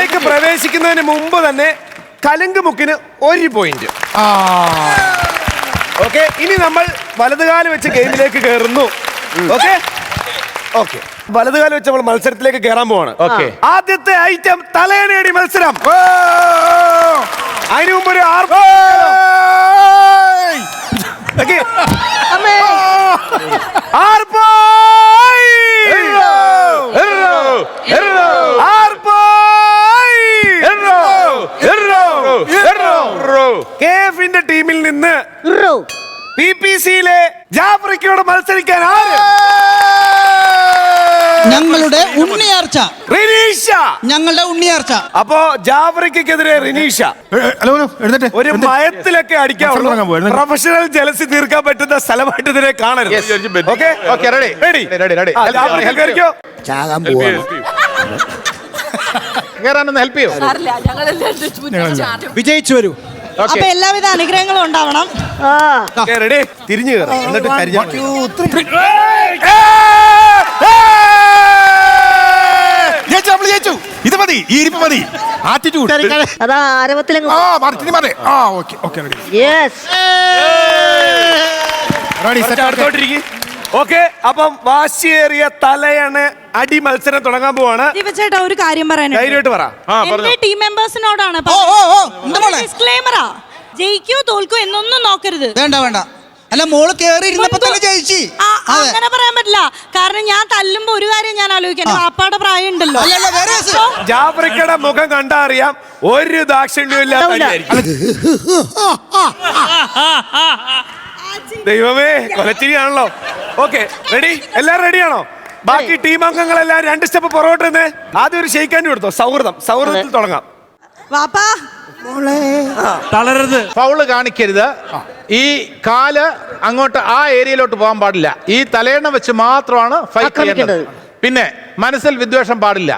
ഗെയിമിലേക്ക് പ്രവേശിക്കുന്നതിന് മുമ്പ് തന്നെ കലങ്ക് മുക്കിന് ഒരു പോയിന്റ് ഓക്കെ ഇനി നമ്മൾ വലതുകാൽ വെച്ച് ഗെയിമിലേക്ക് കയറുന്നു ഓക്കെ ഓക്കെ വലതുകാൽ വെച്ച് നമ്മൾ മത്സരത്തിലേക്ക് കയറാൻ പോവാണ്. ഓക്കെ ആദ്യത്തെ ഐറ്റം തലയണയടി മത്സരം! അതിനു മുമ്പ് ഒരു ആർ ഏയ്! കെ എഫിന്റെ ടീമിൽ നിന്ന് ഉറു. പി പി സിയിലെ ജാഫ്രിക്കയോട് മത്സരിക്കാൻ ആര്? ഞങ്ങളുടെ ഉണ്ണിയാർച്ച. റിനീഷ. ഞങ്ങളുടെ ഉണ്ണിയാർച്ച. അപ്പോ ജാഫ്രിക്കെതിരെ റിനീഷ. ഹലോ ഹലോ എഴുന്നേറ്റ്. ഒരു. മയത്തിലൊക്കെ പോവാ, പ്രൊഫഷണൽ ജലസി തീർക്കാൻ പറ്റുന്ന സ്ഥലമായിട്ട് ഇതിനെ കാണരുത്. ഓക്കെ റെഡി റെഡി റെഡി ചാകാൻ പോവാണ് കയറാനൊന്ന് ഹെൽപ്പ് ചെയ്യോ? സാറില്ല ഞങ്ങളെല്ലാം വിജയിച്ചു വരൂ. അപ്പൊ എല്ലാവിധ അനുഗ്രഹങ്ങളും ഉണ്ടാവണം. ആ. റെഡി തിരിഞ്ഞു കയറാം എന്നിട്ട്. ജയിച്ചു ഇത് മതി ഈ ഇരിപ്പ് മതി. ആറ്റിറ്റ്യൂഡ് അതാ ആരവത്തിലങ്ങ് ആ മതി. ആ okay okay ready yes ready കുറച്ച് അടുത്തോട്ടിരിക്കും. ഓക്കെ അപ്പം വാശിയേറിയ തലയണ അടി മത്സരം തുടങ്ങാൻ പോവാണ്. ഒരു കാര്യം പറയാനുണ്ട്. ധൈര്യമായിട്ട് പറ. എന്റെ ടീം മെമ്പേഴ്സിനോടാണ് ഓ ഓ ഓ എന്താ മോളെ ഡിസ്ക്ലെയിമറാ ജയിക്കോ തോൽക്കോ എന്നൊന്നും നോക്കരുത്. വേണ്ട വേണ്ട. അല്ല മോൾ കേറി ഇരുന്നപ്പോ തന്നെ ജയിച്ചു. അങ്ങനെ പറയാൻ പറ്റില്ല. കാരണം ഞാൻ തല്ലുമ്പോ ഒരു കാര്യം ഞാൻ ആലോചിക്കാം. പാപ്പാടെ പ്രായം ഉണ്ടല്ലോ. ജാഫ്രിക്കയുടെ മുഖം കണ്ടാ അറിയാം ഒരു അടിയായിരിക്കും. ദൈവമേ കൊലച്ചിരിയാണല്ലോ. ഓക്കെ റെഡി എല്ലാരും റെഡിയാണോ ബാക്കി ടീം അംഗങ്ങളെല്ലാം രണ്ട് സ്റ്റെപ്പ് പുറകോട്ട് ആദ്യം ഒരു ഷെയ്ക്കാൻ കൊടുത്തോ. സൗഹൃദം. സൗഹൃദത്തിൽ തുടങ്ങാം. വാപ്പാ ഫൗൾ കാണിക്കരുത്. ഈ കാൽ അങ്ങോട്ട് ആ ഏരിയയിലോട്ട് പോകാൻ പാടില്ല. ഈ തലയെണ്ണ വെച്ച് മാത്രമാണ് ഫൈറ്റ് ചെയ്യേണ്ടത്. ആക്രമിക്കേണ്ടത്. പിന്നെ മനസ്സിൽ വിദ്വേഷം പാടില്ല.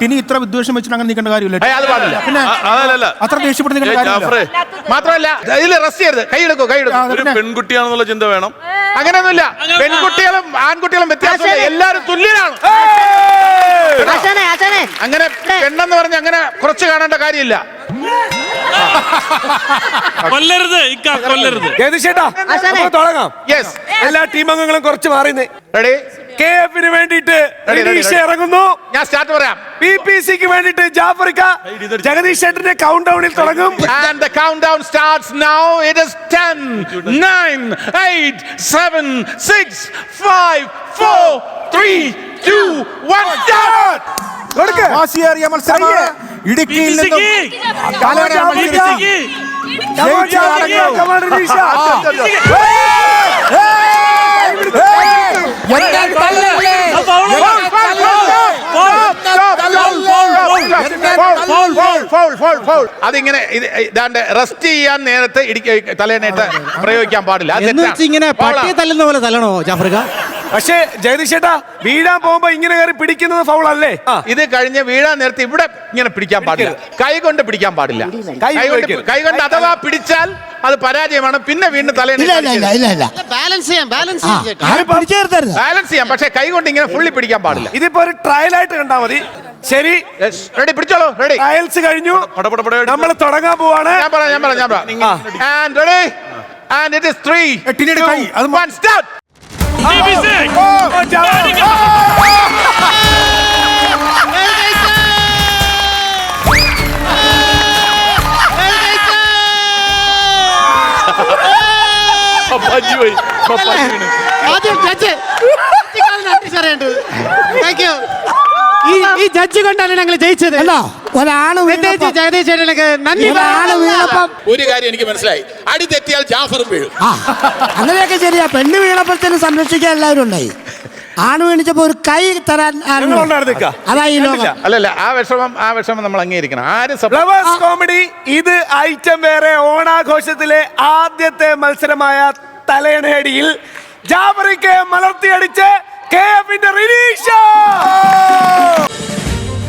പിന്നെ ഇത്ര വിദ്വേഷം വെച്ചിട്ട് അങ്ങനെ നിൽക്കേണ്ട കാര്യമില്ല. ഏയ്, അത് പാടില്ല. പിന്നെ അതല്ല അത്ര ദേഷ്യപ്പെട്ട് നിൽക്കേണ്ട കാര്യമില്ല. മാത്രമല്ല ഇതിൽ റെസ്റ്റ് ചെയ്യരുത്. കൈയെടുക്കോ ആ, കൈയെടുക്കൂ അത് ഒരു പിന്നെ പെൺകുട്ടിയാണെന്നുള്ള ചിന്ത വേണം. അങ്ങനെയൊന്നുമില്ല. പെൺകുട്ടികളും ആൺകുട്ടികളും വ്യത്യാസമില്ല എല്ലാവരും തുല്യരാണ്. ആശാനെ ആശാനെ. അങ്ങനെ പെണ്ണെന്ന് പറഞ്ഞ് അങ്ങനെ കുറച്ച് കാണേണ്ട കാര്യമില്ല. കൊല്ലരുത് ഇക്ക കൊല്ലരുത്. ചേട്ടാ നമുക്ക് തുടങ്ങാം. യെസ് എല്ലാ ടീം അംഗങ്ങളും കുറച്ച് മാറിന്ന് റെഡി കെ എഫിന് വേണ്ടിയിട്ട്. ഇറങ്ങുന്നു. ഞാൻ സ്റ്റാർട്ട് പറയാം. പി പി സിക്ക് വേണ്ടിയിട്ട് ജാഫ്രിക്ക ജഗദീഷ് ചേട്ടന്റെ കൗണ്ട് ഡൗണിൽ തുടങ്ങും. And the countdown starts now it is 10, 9, 8, 7, 6, 5, 4, 3, 2, 1, start! കൊടുക്ക്. വാശിയേറിയ മത്സരമാണ്. ഇടുക്കിയിൽ നിന്നും. അതിങ്ങനെ ഇത് ഇതാണ്ട് റെസ്റ്റ് ചെയ്യാൻ നേരത്തെ ഇടിക്ക തലേനായിട്ട് പ്രയോഗിക്കാൻ പാടില്ല. ഇങ്ങനെ പട്ടിയെ പട്ടി തല്ലുന്ന പോലെ തല്ലണോ ജാഫ്രിക്ക പക്ഷേ ജഗദീഷ് ചേട്ടാ വീഴാൻ പോകുമ്പോ ഇങ്ങനെ കയറി പിടിക്കുന്നത് ഫൗൾ അല്ലേ ഇത് കഴിഞ്ഞ വീഴാൻ നേരത്തെ ഇവിടെ ഇങ്ങനെ പിടിക്കാൻ പാടില്ല. കൈ കൊണ്ട് പിടിക്കാൻ പാടില്ല. കൈ കൊണ്ട് കൈ കൊണ്ട് അഥവാ പിടിച്ചാൽ അത് പരാജയമാണ്. പിന്നെ വീണ്ടും തലേ ബാലൻസ് ചെയ്യാം ബാലൻസ് ബാലൻസ് ചെയ്യാം പക്ഷെ കൈ കൊണ്ട് ഇങ്ങനെ ഫുള്ളി പിടിക്കാൻ പാടില്ല. ഇതിപ്പോ ഒരു ട്രയൽ ആയിട്ട് കണ്ടാ മതി. ശരി. റെഡി പിടിച്ചോളൂ റെഡി ട്രയൽസ് കഴിഞ്ഞു. നമ്മൾ തുടങ്ങാൻ പോവാണ്. ഞാൻ പറയാം ഞാൻ പറയാം ഞാൻ പറയാം. And ready and it is three എട്ടിനിടെ കൈ, അത് വൺ സ്റ്റാർട്ട് ഓ, ജാ- പപ്പാജി പോയി പപ്പാജി വീണ്. ആദ്യം ജഡ്ജ് നന്ദി പറയേണ്ടത് താങ്ക് യു ഈ ഈ ജഡ്ജ് കൊണ്ടാണ് ഞങ്ങൾ ജയിച്ചത് ഒരാൾ വീണപ്പം ഒരു കാര്യം എനിക്ക് മനസ്സിലായി. അടി തെറ്റിയാൽ ജാഫറും വീഴും. ആ അങ്ങനെയൊക്കെ ശരിയാ. പെണ്ണ് വീണപ്പോഴത്തേനും സംരക്ഷിക്കാൻ എല്ലാവരും ഉണ്ടായി. ആണ് വീണിച്ചപ്പോ ഒരു കൈ തരാൻ ആരും ഞങ്ങളുണ്ടായിരുന്നു നിൽക്ക. അതാ ഈ ലോകം. അല്ലല്ല ആ വിഷമം ആ വിഷമം നമ്മൾ അംഗീകരിക്കണം. ആരും സപ്പോ- ഫ്ലവേഴ്സ് കോമഡി ഇത് ഐറ്റം വേറെ. ഓണാഘോഷത്തിലെ ആദ്യത്തെ മത്സരമായ തലയണയടിയിൽ ജാബറിക്ക് മലർത്തിയടിച്ച് കെ എഫിന്റെ റിനീഷ